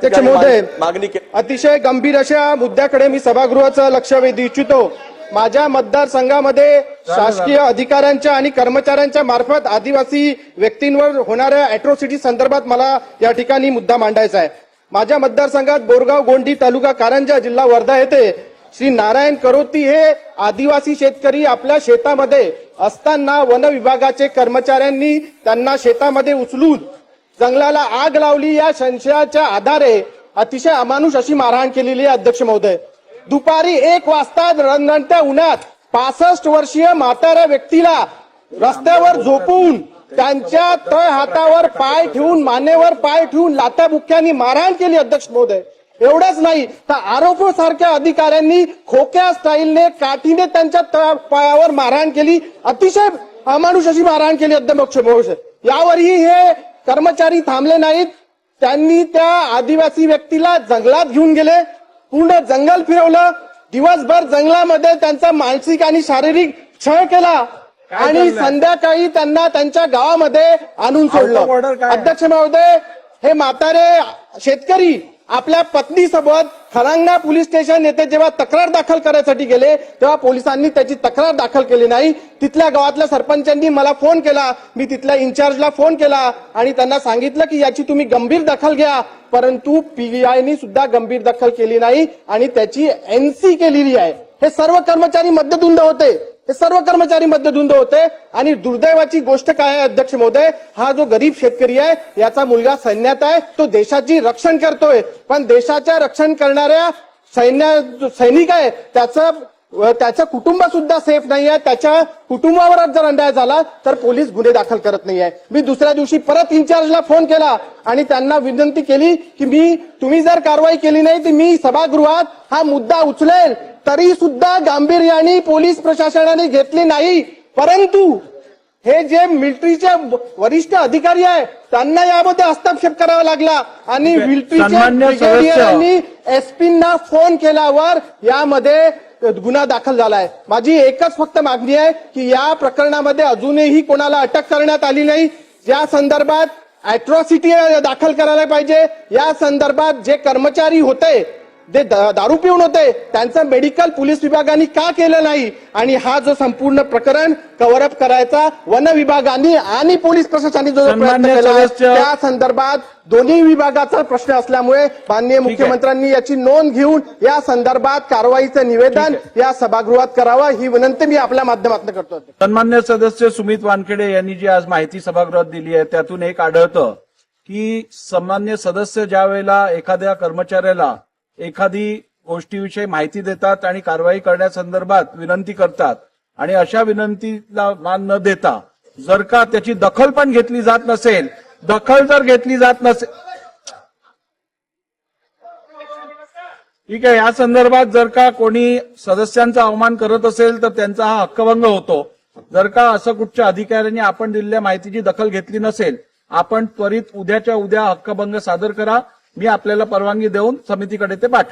अध्यक्ष महोदय मागणी अतिशय गंभीर अशा मुद्द्याकडे मी सभागृहाचं लक्ष वेधू इच्छितो. माझ्या मतदारसंघामध्ये शासकीय अधिकाऱ्यांच्या आणि कर्मचाऱ्यांच्या मार्फत आदिवासी व्यक्तींवर होणाऱ्या अॅट्रॉसिटी संदर्भात मला या ठिकाणी मुद्दा मांडायचा आहे. माझ्या मतदारसंघात बोरगाव गोंडी तालुका कारंजा जिल्हा वर्धा येथे श्री नारायण करोती हे आदिवासी शेतकरी आपल्या शेतामध्ये असताना वन विभागाचे कर्मचाऱ्यांनी त्यांना शेतामध्ये उचलून जंगलाला आग लावली या संशयाच्या आधारे अतिशय अमानुष अशी मारहाण केलेली आहे अध्यक्ष महोदय. दुपारी एक वाजता रणरणत्या उन्हात पासष्ट वर्षीय म्हाताऱ्या व्यक्तीला रस्त्यावर झोपवून त्यांच्या तळ हातावर पाय ठेवून मानेवर पाय ठेवून लाथाबुक्क्यांनी मारहाण केली अध्यक्ष महोदय. एवढंच नाही तर आरोप सारख्या अधिकाऱ्यांनी खोक्या स्टाईलने काठीने त्यांच्या पायावर मारहाण केली अतिशय अमानुष अशी मारहाण केली अध्यक्ष महोदय. यावरही हे कर्मचारी थांबले नाहीत. त्यांनी त्या आदिवासी व्यक्तीला जंगलात घेऊन गेले. पूर्ण जंगल फिरवलं. दिवसभर जंगलामध्ये त्यांचा मानसिक आणि शारीरिक छळ केला. आणि संध्याकाळी त्यांना त्यांच्या गावामध्ये आणून सोडलं? अध्यक्ष महोदय हे म्हातारे शेतकरी आपल्या पत्नीसोबत खरांगणा पोलीस स्टेशन येथे जेव्हा तक्रार दाखल करायसाठी गेले तेव्हा पोलिसांनी त्याची तक्रार दाखल केली नाही. तिथल्या गावातल्या सरपंचांनी मला फोन केला. मी तिथल्या इन्चार्जला फोन केला आणि त्यांना सांगितलं की याची तुम्ही गंभीर दखल घ्या. परंतु पीआयनी सुद्धा गंभीर दखल केली नाही आणि त्याची एनसी केलेली आहे. हे सर्व कर्मचारी मध्यधुंद होते. हे सर्व कर्मचारी मध्यधुंद होते आणि दुर्दैवाची गोष्ट काय आहे अध्यक्ष महोदय? हा जो गरीब शेतकरी आहे याचा मुलगा सैन्यात आहे तो देशाची रक्षण करतोय. पण देशाच्या रक्षण करणाऱ्या सैन्य सैनिक आहे त्याचं त्याचं कुटुंब सुद्धा सेफ नाही आहे त्याच्या कुटुंबावर जर अन्याय झाला तर पोलीस गुन्हे दाखल करत नाही आहे मी दुसऱ्या दिवशी परत इन्चार्जला फोन केला आणि त्यांना विनंती केली की मी तुम्ही जर कारवाई केली नाही तर मी सभागृहात हा मुद्दा उचलेल. तरी सुद्धा गांभीर्याने पोलीस प्रशासनाने घेतली नाही. परंतु हे जे मिलिटरीचे वरिष्ठ अधिकारी आहे त्यांना यामध्ये हस्तक्षेप करावा लागला. आणि. मिलिटरीच्या एसपींना फोन केल्यावर यामध्ये गुन्हा दाखल झालाय. माझी एकच फक्त मागणी आहे की या प्रकरणामध्ये अजूनही कोणाला अटक करण्यात आली नाही. या संदर्भात अॅट्रॉसिटी दाखल करायला पाहिजे या संदर्भात जे कर्मचारी होते जे दा- दारू पिऊन होते त्यांचं मेडिकल पोलीस विभागाने का केलं नाही? आणि हा जो संपूर्ण प्रकरण कव्हर अप करायचा वन विभागाने आणि पोलीस प्रशासनाने जो प्रयत्न केला. त्या संदर्भात दोन्ही विभागाचा प्रश्न असल्यामुळे माननीय मुख्यमंत्र्यांनी याची नोंद घेऊन या संदर्भात कारवाईचं निवेदन या सभागृहात करावं ही विनंती मी आपल्या माध्यमातून करतो. सन्मान्य सदस्य सुमित वानखेडे यांनी जी आज माहिती सभागृहात दिली आहे त्यातून एक आढळतं की सन्मान्य सदस्य ज्या वेळेला एखाद्या कर्मचाऱ्याला एखादी गोष्टीविषयी माहिती देतात आणि कारवाई करण्यासंदर्भात विनंती करतात आणि अशा विनंतीला मान न देता जर का त्याची दखल पण घेतली जात नसेल दखल जर घेतली जात नसेल ठीक आहे या संदर्भात जर का कोणी सदस्यांचा अवमान करत असेल तर त्यांचा हा हक्कभंग होतो. जर का असं कुठच्या अधिकाऱ्यांनी आपण दिलेल्या माहितीची दखल घेतली नसेल आपण त्वरित उद्याच्या उद्या हक्कभंग सादर करा. मी आपल्याला परवानगी देऊन समितीकडे ते पाठव